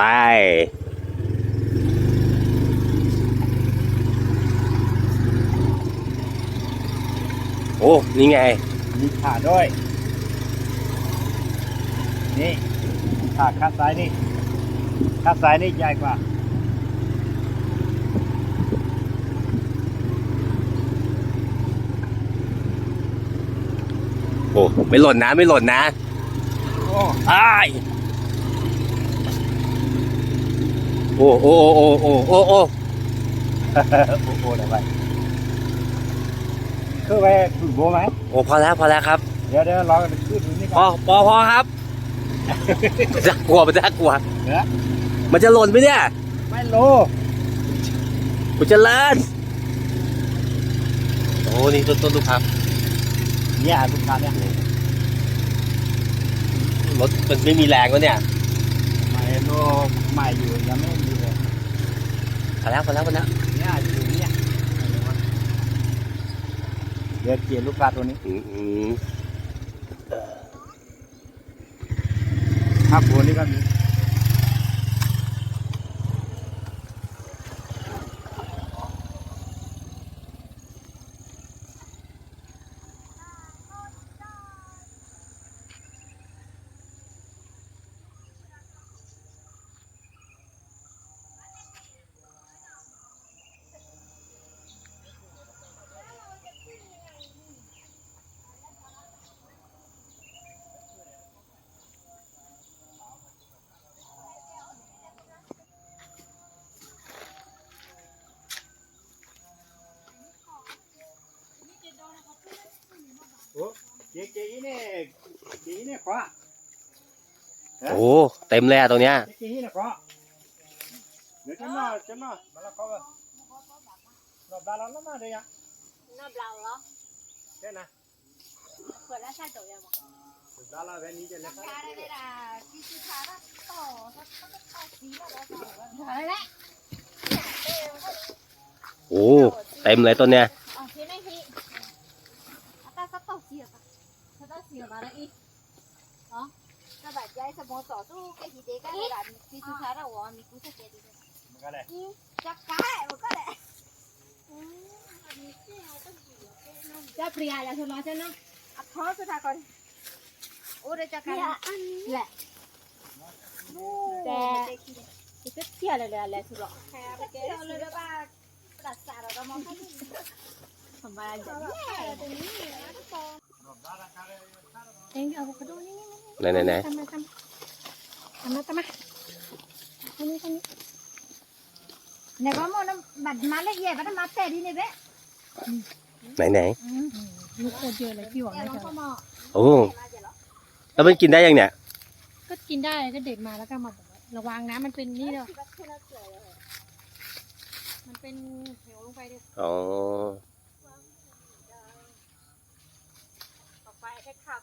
ไปโอ้นี่ไง มีขาด้วย นี่ขาข้างซ้ายนี่ข้างซ้ายนี่ใหญ่กว่า โอ้ ไม่หล่นนะ ไม่หล่นนะ โอ้อ้าย โอ้โอ้โอ้โอ้โอ้โอ้โอ้โหเดี๋ยวไปขึ้นไปถึงโบไหมโอ้พอแล้วพอแล้วครับ เดี๋ยวเดี๋ยวรอขึ้นนี่พก่ออนพอพอครับจะกลัวมันจะกลัว เดี๋ยวมันจะหล่นไหมเนี่ยไม่รู้ มันจะเลินโอ้นี่ต้นต้นลูกครับ เนี่ยลูกค้าเนี่ยรถมันไม่มีแรงแล้วเนี่ย ไม่รู้ใหม่อยู่ยังไม่มีเลยพอแล้วพอแล้วพอแล้วเนี่ยอยู่เนี่ยเดี๋ยวเกียร์ลูกค้าตัวนี้อืมอืมครับตัวนี้ก็มี โอ้เต็มเลยอะตรงเนี้ยโอ้เต็มเลยต้นเนี้ย મારા ઈ હા ના બાજાય સે મોટો તો કે હિદે કા રા તી તું સારા ઓ અમી કુ સે કેદી મગલે ચક્કા ઓકલે ચા પ્રિયા લા છો માસે નો આ ખો તો ઠાકોર ઓરે ચક્કા લે તે તે કે લે લે લે છો હા કે લે લે બા સારા તો મો ખાલી સંભાળ જ ને તો ની આ તો เองเอากระโดดนี่ไหนไหนไหนตามมาตามมาตามมาตรงนี้ตรงนี้ไหนก็มองน้ำบัดมาละเอียดก็ต้องมาแต่ดีเนี่ยเบ๊ะไหนไหนลูกโคตรเยอะเลยพี่หวังนะจ๊ะโอ้แล้วมันกินได้ยังเนี่ย ก็กินได้ก็เด็ดมาแล้วก็มาระวังนะมันเป็นนี่เนาะมันเป็นเหวลงไปดิอ๋อไปให้ขับ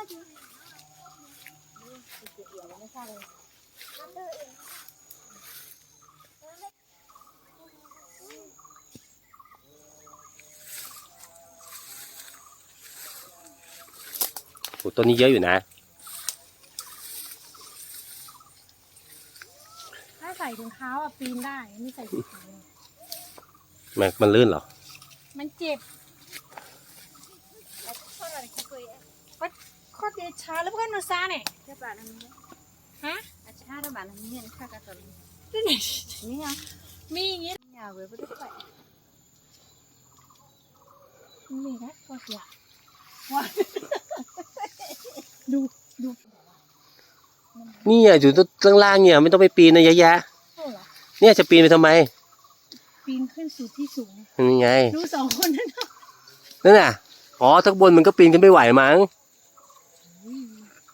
จริง โหต้นนี้เยอะอยู่นะ ถ้าใส่ถุงเท้าอะปีนได้ ไม่ใส่ถุงเท้ามันมันลื่นเหรอ มันเจ็บ કોકે છાલ બગન સાને કે પાડન હા અચ્છા રે બાન บนี้ฮะเ તો મીન મીન આવે બધું પાય મીન રા કોકે દુ દુ นี่ยมีอย่างเงี้ยยาวเว้ยพุทธไปมีนะอยู่ต้งล่างเนี่ยไม่ต้องไปปีนนะยะยะเนี่ยจะปีนไปทำไม ปีนขึ้นสู่ที่สูงนี่ไง ดูสองคนนั่นนั่นน่ะ อ๋อทั้งบนมันก็ปีนกันไม่ไหวมั้ง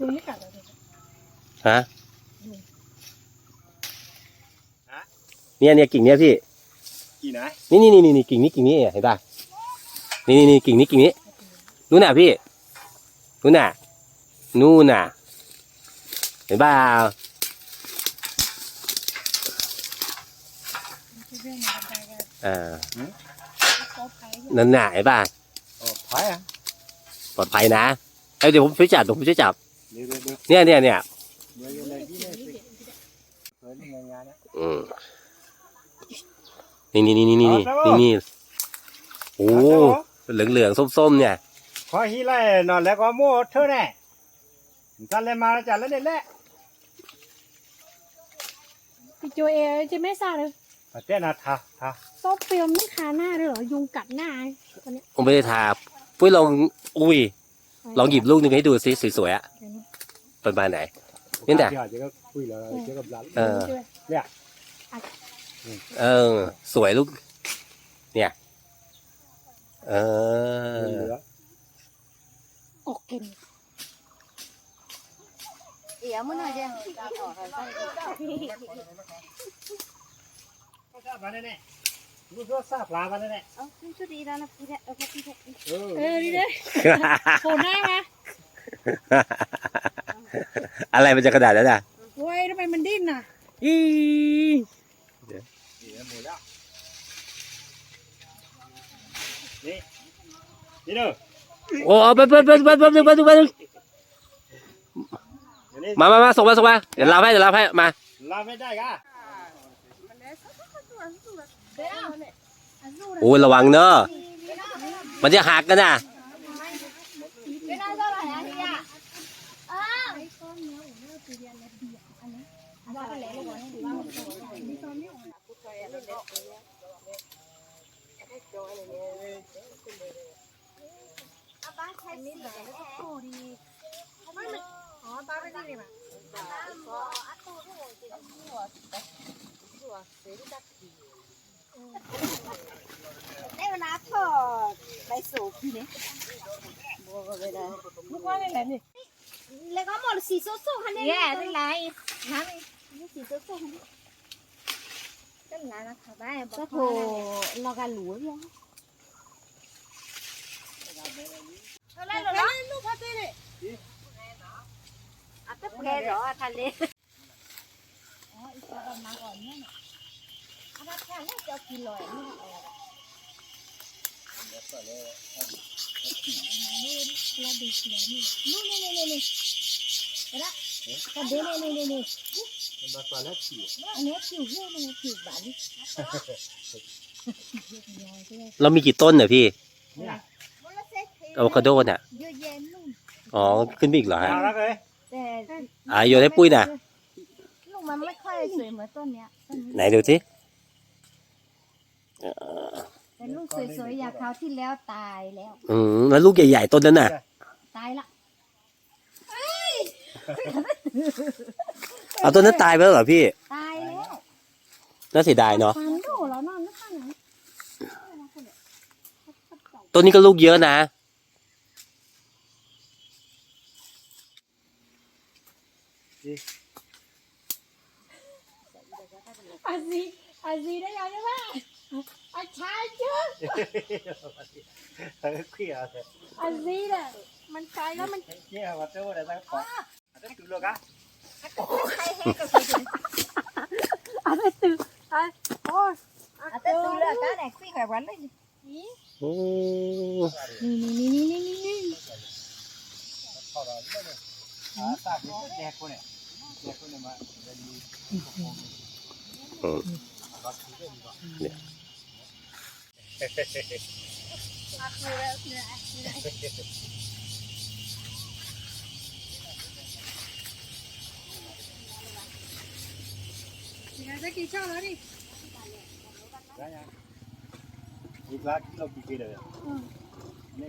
ดูป่ะลุงไม่กัดเลยฮะเนี่ยเนี่ยกิ่งเนี่ยพี่กี่นะนี่นี่นี่นี่กิ่งนี้กิ่งนี้เห็นป่ะนี่นี่นี่กิ่งนี้กิ่งนี้นู่นน่ะพี่นู่นน่ะนู่นน่ะเห็นเปล่าเรื่องอะไรกันอ่าเขาไปนั่นน่ะเห็นป่ะโอ้พายอะปลอดภัยนะเอ้ยเดี๋ยวผมช่วยจับเดี๋ยวผมช่วยจับเเนี่ยเนี่ยเนี่ยเอ่อมนี่นี่นี่นี่นี่นี่นี่โอ้เหลืองเหลืองส้มส้มเนี่ย ขอฮีไล่นอนแล้วก็โม่เธอแน่จันเลยมาจันแล้วเด็ดแหละ ไปโจเอจะไม่ซาเลยเต้นนะทาทาโต๊เปียวไม่ทาหน้าเลยเหรอยุงกัดหน้าตอนนี้ผมไม่ได้ทาปุ้ยลองอุ้ยลองหยิบลูกหนึงให้ดูสิสวยๆอะ ประมาณไหน นี่น่ะเดี๋ยวเดี๋ยวก็คุยแล้วเดี๋ยวกับหลานเออ เนี่ยเออ สวยลูก เนี่ย เออ เหลือออกเก่งเดี๋ยวมือหน่อยเดียวก็ทราบมาแน่ๆรู้ว่าทราบลามาแน่เอาขึ้นชุดดีแล้วนะพี่แท้เอาพี่แท้ๆเออ เออดีเลยโผล่หน้ามา อะไรมันจะขนาดนั้นอะโว้ยทำไมมันดิ้นน่ะอีนี่หมดแล้วนี่นี่เด้อโอ้เอาไปไปไปไปไปไปไปไปเดี๋ยวนี้มามามาส่งมาส่งมาเดี๋ยวรับให้เดี๋ยวรับให้มาลาไม่ได้กะโอ้ยระวังเนอะมันจะหักกันนะไม่น่าเท่าไหร่นะพี่อะ đây là nát thở, đây sụp gì đấy. Mua về đây. Mua qua đây làm gì? lại có một xì số số hắn yeah thế này hắn xì số số hắn cái là nó thả bay bỏ thổ lo gà lúa đi Hãy subscribe cho kênh Ghiền Mì Gõ Để không bỏ lỡ những video hấp dẫn เรามีกี่ต้นเนี่ยพี่อะโวคาโดเนี่ยอ๋อขึ้นไปอีกเหรอฮะอ่าโยนให้ปุ้ยนะลูกมันไม่ค่อยสวยเหมือนต้นเนี้ยไหนดูสิ แต่ลูกสวยๆอย่างคราวที่แล้วตายแล้ว อืมแล้วลูกใหญ่ๆต้นนั้นน่ะ ตายละเอาต้นนั้นตายไปแล้วเหรอพี่ ตายแล้วน่าเสียดายเนาะ ฟันดูแล้วนอนไม่ฟันไหนต้นนี้ก็ลูกเยอะนะ อันนี้แหละมันใช้แล้วมันเกี่ยวกับเจ้าอะไรบ้างขออันนี้ดูเลยกะอันนี้ตื่นอัอ้อันนี้ตื่นแล้วก็ไหนคุยกับวันเลยนี่นี่นี่นี่นี่นี่นี่เนี่ย แจกคนเนี่ยมาจะดี อืม ได้กี่ช่องแล้วนี่ อีกลากิโลกี่กิโลเนี่ย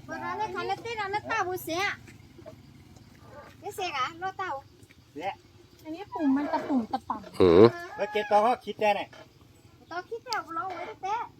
Bữa đó nó khá là tết là nó tao bùi xe Cái xe cả, nó tao อันนี้ปุ่มมันตะปุ่มตะป่ำ อืม แล้วเกตองเขาคิดได้เนี่ย Tao khít theo lo với nó té คิดได้เรื่องนี้ในต้านี่ จุง อ๋อเกตอยเกล้อแต่บุญแล้วจ้ะนี่ Bà đi kìa Bà đi เอ bà อ đi เตอร์มาแล้วเตอร์มาแล้วเลยถ่ายเต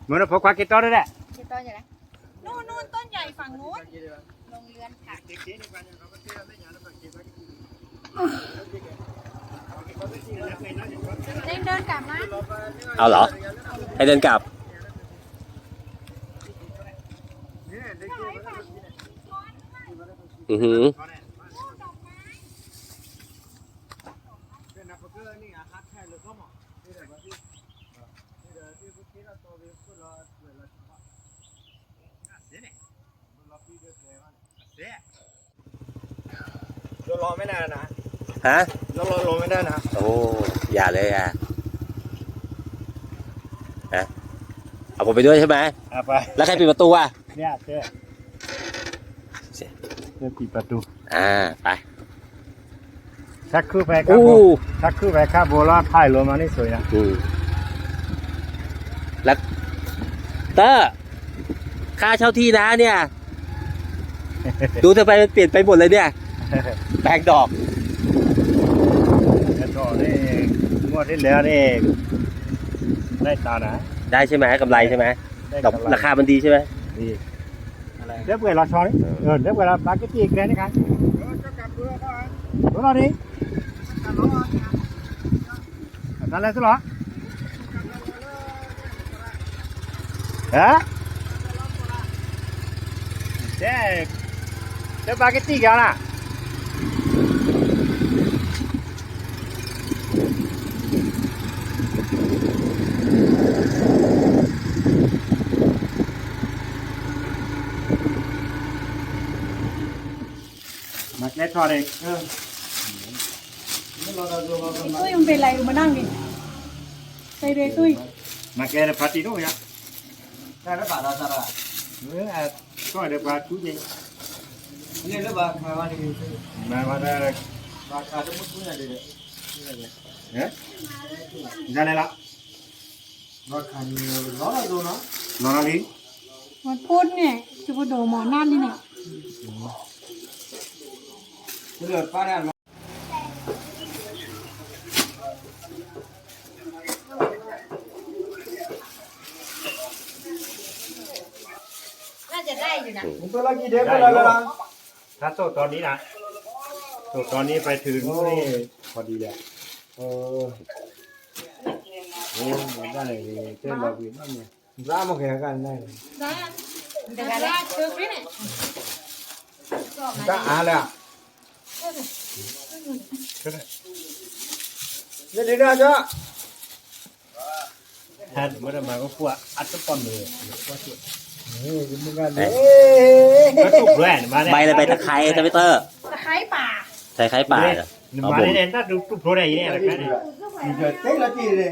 มันพอคว้าเกตอได้แหละ Cái to như này นู่นนู่นต้นใหญ่ฝั่งนู้น Lông lươn thẳng เดินเดินกลับมาเอาเหรอ ให้เดินกลับ อือหือ เรารอไม่นานนะฮะเรารอรอไม่ได้นะโอ้อย่าเลยอะฮะเอาผมไปด้วยใช่ไหมอะไปแล้วใครปิดประตูอะเนี่ยเจ้เนี่ยปิดประตูอ่าไปชักคือไปครับอู้ผมชักคือไปครับโบราณถ่ายลงมานี่สวยนะอืม แล้วเตอร์ค่าเช่าที่นะเนี่ย ดูทำไมมันเปลี่ยนไปหมดเลยเนี่ย แปลงดอกแล้วก็นี่งวดที่แล้วนี่ได้ตานะ ได้ใช่ไหมกำไรใช่ไหมได้ดอกกำไรราคามันดีใช่ไหมดีเดี๋ยวเปิดเราช้อนนี่เออเดี๋ยวเปิดเราปาเกตตี้อีกแล้วนี่ครับรู้เราดินั่นแหละสุดหรอฮะเจ๊เดี๋ยวปาเกตตี้กันนะมาแก้ทอดเองเออไอ้ตุ้ยมันเป็นไรดู มานั่งดิไปเลยตุ้ยมาแก้ปาติโน่ยะได้แล้วป่ะ เราจะละเออก็เดี๋ยวปาชุดเองนี่หรือเปล่ามาวันนี้มามาได้ราคาจะมุดมุดอะไรเอ๊ะได้แล้วละราคานี่ร้อยตัวนะนอนอะไรมันพูดเนี่ยจะมาโดหมอนั่นนี่เนี่ยเลือดป้าเนี่ย Nó จะได้อยู่นะมึงตัวละกี่เด็กตัวละละถ้าโซ่ตอนนี้นะโซ่ตอนนี้ไปถึงนี่พอดีเลยเออโอ้ได้เลยเต้นเราวิ่งนั่นเนี่ยร้านมันแข่งกันได้ได้เดี๋ยวได้เจอพี่เนี่ยก็อ่านแล้วนี่ดีนะจ๊ะถ้าเมื่อมาก็กลัวอัดต้นปอนเลยนี่กินมึงกันเด้ก็ ตุกด้วยมาเนี่ยใบอะไรใบตะไคร้ใช่ไหมเตอร์ตะไคร้ป่าตะไคร้ป่าเหรอมาเนี่ยถ้าดูตุกโผล่ได้ยังไงล่ะครับนี่จะเต้นละกี่เลย